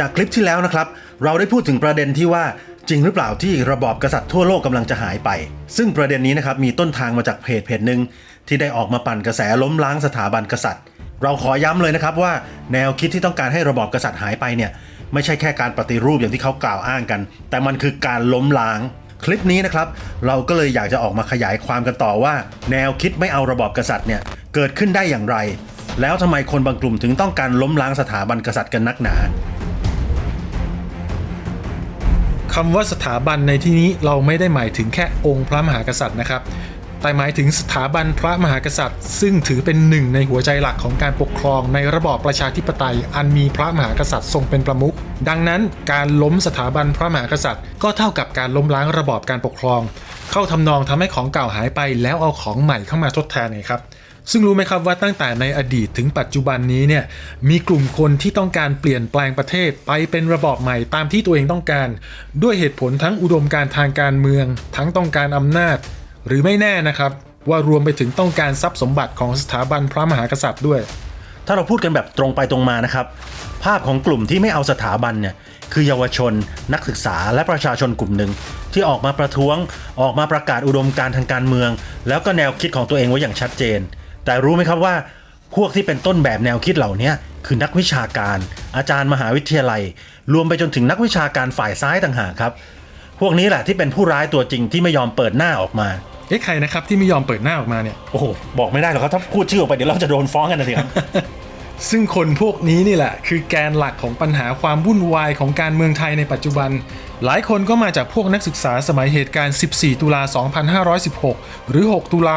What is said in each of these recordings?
จากคลิปที่แล้วนะครับ เราได้พูดถึงประเด็นที่ว่าจริงหรือเปล่าที่ระบอบกษัตริย์ทั่วโลกกำลังจะหายไป ซึ่งประเด็นนี้นะครับมีต้นทางมาจากเพจเพจหนึ่งที่ได้ออกมาปั่นกระแสล้มล้างสถาบันกษัตริย์ เราขอย้ำเลยนะครับว่าแนวคิดที่ต้องการให้ระบอบกษัตริย์หายไปเนี่ยไม่ใช่แค่การปฏิรูปอย่างที่เขากล่าวอ้างกัน แต่มันคือการล้มล้าง คลิปนี้นะครับ เราก็เลยอยากจะออกมาขยายความกันต่อว่า แนวคิดไม่เอาระบอบกษัตริย์เนี่ยเกิดขึ้นได้อย่างไร แล้วทำไมคนบางกลุ่มถึงต้องการล้มล้างสถาบันกษัตริย์กันนักหนา คำว่าสถาบันในที่นี้เราไม่ได้หมายถึงแค่องค์พระมหากษัตริย์นะครับ แต่หมายถึงสถาบันพระมหากษัตริย์ ซึ่งถือเป็นหนึ่งในหัวใจหลักของการปกครองในระบอบประชาธิปไตย อันมีพระมหากษัตริย์ทรงเป็นประมุขดังนั้นการล้มสถาบันพระมหากษัตริย์ ก็เท่ากับการล้มล้างระบอบการปกครอง เข้าทำนองทำให้ของเก่าหายไปแล้วเอาของใหม่เข้ามาทดแทนไงครับซึ่งรู้ไหมครับว่าตั้งแต่ในอดีตถึงปัจจุบันนี้เนี่ยมีกลุ่มคนที่ต้องการเปลี่ยนแปลงประเทศไปเป็นระบอบใหม่ตามที่ตัวเองต้องการ ด้วยเหตุผลทั้งอุดมการทางการเมือง ทั้งต้องการอำนาจ หรือไม่แน่นะครับว่ารวมไปถึงต้องการทรัพย์สมบัติของสถาบันพระมหากษัตริย์ด้วย ถ้าเราพูดกันแบบตรงไปตรงมานะครับ ภาพของกลุ่มที่ไม่เอาสถาบันเนี่ยคือเยาวชน นักศึกษาและประชาชนกลุ่มหนึ่ง ที่ออกมาประท้วง ออกมาประกาศอุดมการทางการเมือง แล้วก็แนวคิดของตัวเองไว้อย่างชัดเจน แต่รู้ไหมครับว่า พวกที่เป็นต้นแบบแนวคิดเหล่านี้คือนักวิชาการ อาจารย์มหาวิทยาลัย รวมไปจนถึงนักวิชาการฝ่ายซ้ายต่างหากครับ พวกนี้แหละที่เป็นผู้ร้ายตัวจริงที่ไม่ยอมเปิดหน้าออกมา เอ๊ะใครนะครับที่ไม่ยอมเปิดหน้าออกมาเนี่ย โอ้โห บอกไม่ได้หรอกครับ ถ้าพูดชื่อออกไปเดี๋ยวเราจะโดนฟ้องกันนะสิครับ ซึ่งคนพวกนี้นี่แหละ คือแกนหลักของปัญหาความวุ่นวายของการเมืองไทยในปัจจุบัน หลายคนก็มาจากพวกนักศึกษาสมัยเหตุการณ์ 14 ตุลา 2516 หรือ 6 ตุลา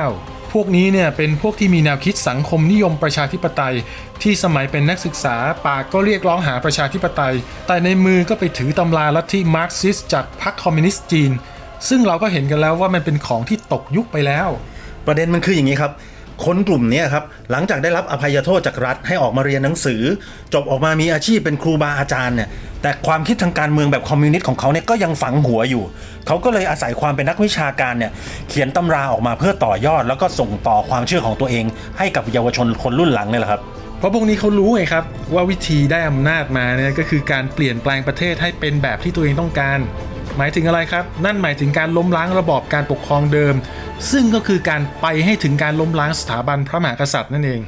2519พวกนี้เนี่ยเป็นพวกที่มีแนวคิดสังคมนิยมประชาธิปไตย ที่สมัยเป็นนักศึกษาปากก็เรียกร้องหาประชาธิปไตย แต่ในมือก็ไปถือตำราลัทธิมาร์กซิสจากพรรคคอมมิวนิสต์จีน ซึ่งเราก็เห็นกันแล้วว่ามันเป็นของที่ตกยุคไปแล้ว ประเด็นมันคืออย่างนี้ครับ คนกลุ่มเนี้ยครับหลังจากได้รับอภัยโทษจากรัฐให้ออกมาเรียนหนังสือ จบออกมามีอาชีพเป็นครูบาอาจารย์เนี่ยแต่ความคิดทางการเมืองแบบคอมมิวนิสต์ของเขาเนี่ยก็ยังฝังหัวอยู่ เขาก็เลยอาศัยความเป็นนักวิชาการเนี่ยเขียนตำราออกมาเพื่อต่อยอด แล้วก็ส่งต่อความเชื่อของตัวเอง ให้กับเยาวชนคนรุ่นหลังเนี่ยแหละครับ เพราะพวกนี้เขารู้ไงครับ ว่าวิธีได้อำนาจมาเนี่ยก็คือการเปลี่ยนแปลงประเทศให้เป็นแบบที่ตัวเองต้องการ หมายถึงอะไรครับ นั่นหมายถึงการล้มล้างระบอบการปกครองเดิม ซึ่งก็คือการไปให้ถึงการล้มล้างสถาบันพระมหากษัตริย์นั่นเอง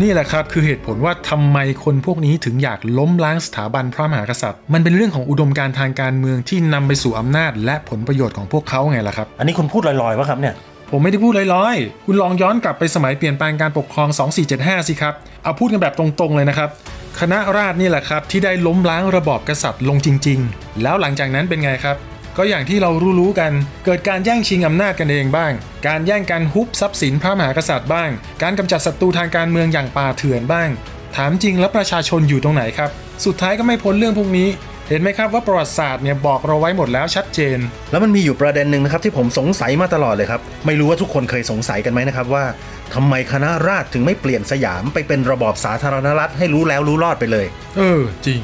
นี่แหละครับคือเหตุผลว่าทำไมคนพวกนี้ถึงอยากล้มล้างสถาบันพระมหากษัตริย์ มันเป็นเรื่องของอุดมการณ์ทางการเมืองที่นำไปสู่อำนาจ และผลประโยชน์ของพวกเขาไงล่ะครับ อันนี้คุณพูดลอยๆวะครับเนี่ยผมไม่ได้พูดลอยๆ คุณลองย้อนกลับไปสมัยเปลี่ยนแปลงการปกครอง 2475 สิครับ เอาพูดกันแบบตรงๆเลยนะครับ คณะราษฎรนี่แหละครับ ที่ได้ล้มล้างระบอบกษัตริย์ลงจริง ๆ แล้วหลังจากนั้นเป็นไงครับ ก็อย่างที่เรารู้ๆกัน เกิดการแย่งชิงอำนาจกันเองบ้าง การแย่งกันฮุบทรัพย์สินพระมหากษัตริย์บ้าง การกำจัดศัตรูทางการเมืองอย่างป่าเถื่อนบ้าง ถามจริงแล้วประชาชนอยู่ตรงไหนครับ สุดท้ายก็ไม่พ้นเรื่องพวกนี้ เห็นไหมครับว่าประวัติศาสตร์เนี่ยบอกเราไว้หมดแล้วชัดเจน แล้วมันมีอยู่ประเด็นหนึ่งนะครับที่ผมสงสัยมาตลอดเลยครับ ไม่รู้ว่าทุกคนเคยสงสัยกันไหมนะครับว่าทำไมคณะราษฎรถึงไม่เปลี่ยนสยามไปเป็นระบอบสาธารณรัฐให้รู้แล้วรู้รอดไปเลย เออ จริง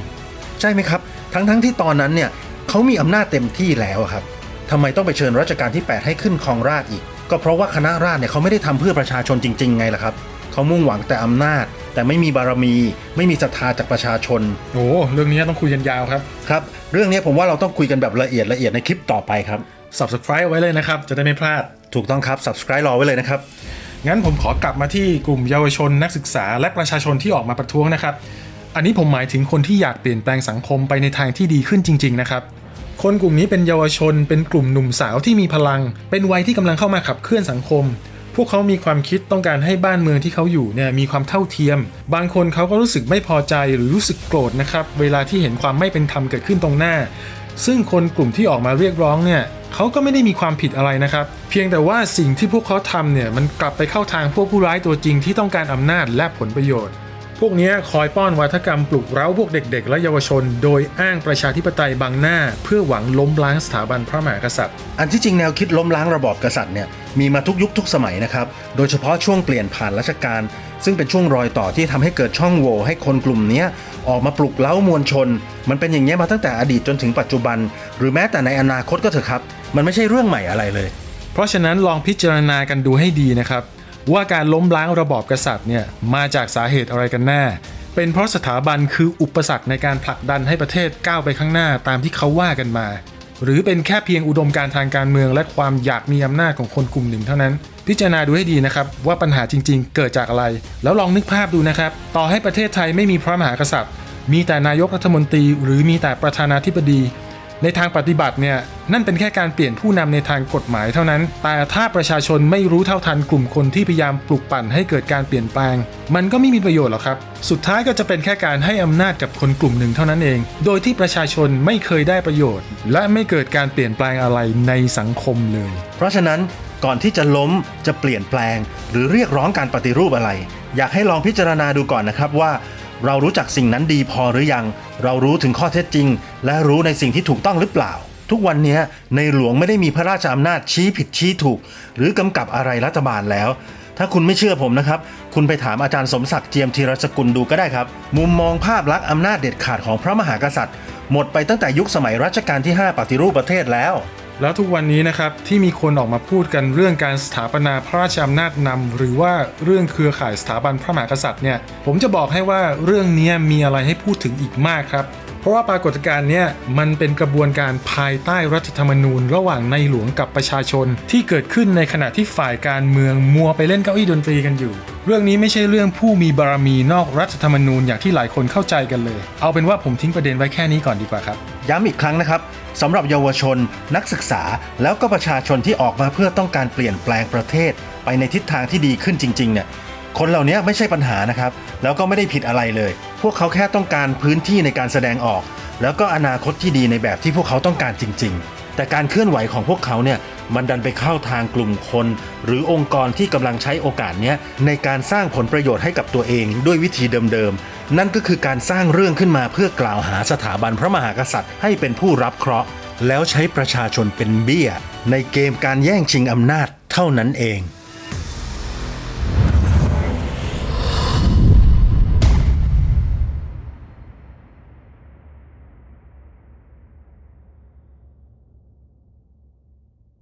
ใช่ไหมครับ ทั้งๆทที่ตอนนั้นเนี่ยเขามีอำนาจเต็มที่แล้วอะครับทำไมต้องไปเชิญรัชกาลที่ 8 ให้ขึ้นครองราชย์อีก ก็เพราะว่าคณะราษฎรเนี่ยเขาไม่ได้ทำเพื่อประชาชนจริงๆไงล่ะครับ เขามุ่งหวังแต่อำนาจ แต่ไม่มีบารมี ไม่มีศรัทธาจากประชาชน โอ้เรื่องนี้ต้องคุยกันยาวครับ ครับ เรื่องนี้ผมว่าเราต้องคุยกันแบบละเอียดละเอียดในคลิปต่อไปครับ subscribe ไว้เลยนะครับ จะได้ไม่พลาด ถูกต้องครับ subscribe รอไว้เลยนะครับ งั้นผมขอกลับมาที่กลุ่มเยาวชนนักศึกษาและประชาชนที่ออกมาประท้วงนะครับ อันนี้ผมหมายถึงคนที่อยากเปลี่ยนแปลงสังคมไปในทางที่ดีขึ้นจริง ๆ นะครับคนกลุ่มนี้เป็นเยาวชน เป็นกลุ่มหนุ่มสาวที่มีพลัง เป็นวัยที่กำลังเข้ามาขับเคลื่อนสังคม พวกเขามีความคิดต้องการให้บ้านเมืองที่เขาอยู่เนี่ยมีความเท่าเทียม บางคนเขาก็รู้สึกไม่พอใจหรือรู้สึกโกรธนะครับ เวลาที่เห็นความไม่เป็นธรรมเกิดขึ้นตรงหน้า ซึ่งคนกลุ่มที่ออกมาเรียกร้องเนี่ยเขาก็ไม่ได้มีความผิดอะไรนะครับ เพียงแต่ว่าสิ่งที่พวกเขาทำเนี่ยมันกลับไปเข้าทางพวกผู้ร้ายตัวจริงที่ต้องการอำนาจและผลประโยชน์ พวกเนี้ยคอยป้อนวัฒกรรมปลุกเร้าพวกเด็กๆ และเยาวชน โดยอ้างประชาธิปไตยบังหน้า เพื่อหวังล้มล้างสถาบันพระมหากษัตริย์ อันที่จริงแนวคิดล้มล้างระบอบกษัตริย์เนี่ยมีมาทุกยุคทุกสมัยนะครับ โดยเฉพาะช่วงเปลี่ยนผ่านรัชกาลซึ่งเป็นช่วงรอยต่อที่ทำให้เกิดช่องโหว่ให้คนกลุ่มเนี้ยออกมาปลุกเล้ามวลชน มันเป็นอย่างนี้ยมาตั้งแต่อดีตจนถึงปัจจุบัน หรือแม้แต่ในอนาคตก็เถอะครับ มันไม่ใช่เรื่องใหม่อะไรเลย เพราะฉะนั้นลองพิจารณากันดูให้ดีนะครับ ว่าการล้มล้างระบอบกษัตริย์เนี่ยมาจากสาเหตุอะไรกันแน่ เป็นเพราะสถาบันคืออุปสรรคในการผลักดันให้ประเทศก้าวไปข้างหน้าตามที่เขาว่ากันมา หรือเป็นแค่เพียงอุดมการทางการเมือง และความอยากมีอำนาจของคนกลุ่มหนึ่งเท่านั้น พิจารณาดูให้ดีนะครับว่าปัญหาจริง ๆ เกิดจากอะไร แล้วลองนึกภาพดูนะครับ ต่อให้ประเทศไทยไม่มีพระมหากษัตริย์ มีแต่นายกรัฐมนตรี หรือมีแต่ประธานาธิบดี ในทางปฏิบัติเนี่ยนั่นเป็นแค่การเปลี่ยนผู้นำในทางกฎหมายเท่านั้น แต่ถ้าประชาชนไม่รู้เท่าทันกลุ่มคนที่พยายามปลุกปั่นให้เกิดการเปลี่ยนแปลง มันก็ไม่มีประโยชน์หรอกครับ สุดท้ายก็จะเป็นแค่การให้อำนาจกับคนกลุ่มหนึ่งเท่านั้นเอง โดยที่ประชาชนไม่เคยได้ประโยชน์ และไม่เกิดการเปลี่ยนแปลงอะไรในสังคมเลย เพราะฉะนั้นก่อนที่จะล้มจะเปลี่ยนแปลง หรือเรียกร้องการปฏิรูปอะไร อยากให้ลองพิจารณาดูก่อนนะครับว่า เรารู้จักสิ่งนั้นดีพอหรือยัง เรารู้ถึงข้อเท็จจริง และรู้ในสิ่งที่ถูกต้องหรือเปล่า ทุกวันนี้ในหลวงไม่ได้มีพระราชอำนาจชี้ผิดชี้ถูก หรือกำกับอะไรรัฐบาลแล้ว ถ้าคุณไม่เชื่อผมนะครับ คุณไปถามอาจารย์สมศักดิ์เจียมธีรสกุลดูก็ได้ครับ มุมมองภาพลักษณ์อำนาจเด็ดขาดของพระมหากษัตริย์ หมดไปตั้งแต่ยุคสมัยรัชกาลที่ 5 ปฏิรูปประเทศแล้ว แล้วทุกวันนี้นะครับที่มีคนออกมาพูดกันเรื่องการสถาปนาพระราชอำนาจนำหรือว่าเรื่องเครือข่ายสถาบันพระมหากษัตริย์เนี่ยผมจะบอกให้ว่าเรื่องนี้มีอะไรให้พูดถึงอีกมากครับ ราะว่าปรากฏการณ์เนี่ยมันเป็นกระบวนการภายใต้รัฐธรรมนูญ ระหว่างในหลวงกับประชาชน ที่เกิดขึ้นในขณะที่ฝ่ายการเมืองมัวไปเล่นเก้าอี้ดนตรีกันอยู่ เรื่องนี้ไม่ใช่เรื่องผู้มีบารมีนอกรัฐธรรมนูญอย่างที่หลายคนเข้าใจกันเลย เอาเป็นว่าผมทิ้งประเด็นไว้แค่นี้ก่อนดีกว่าครับย้ำอีกครั้งนะครับสำหรับเยาวชน นักศึกษาแล้วก็ประชาชนที่ออกมาเพื่อต้องการเปลี่ยนแปลงประเทศ ไปในทิศทางที่ดีขึ้นจริงๆเนี่ยคนเหล่านี้ไม่ใช่ปัญหานะครับ แล้วก็ไม่ได้ผิดอะไรเลย พวกเขาแค่ต้องการพื้นที่ในการแสดงออก แล้วก็อนาคตที่ดีในแบบที่พวกเขาต้องการจริง ๆ แต่การเคลื่อนไหวของพวกเขาเนี่ยมันดันไปเข้าทางกลุ่มคน หรือองค์กรที่กำลังใช้โอกาสเนี้ยในการสร้างผลประโยชน์ให้กับตัวเองด้วยวิธีเดิมๆ นั่นก็คือการสร้างเรื่องขึ้นมาเพื่อกล่าวหาสถาบันพระมหากษัตริย์ให้เป็นผู้รับเคราะห์ แล้วใช้ประชาชนเป็นเบี้ย ในเกมการแย่งชิงอำนาจเท่านั้นเอง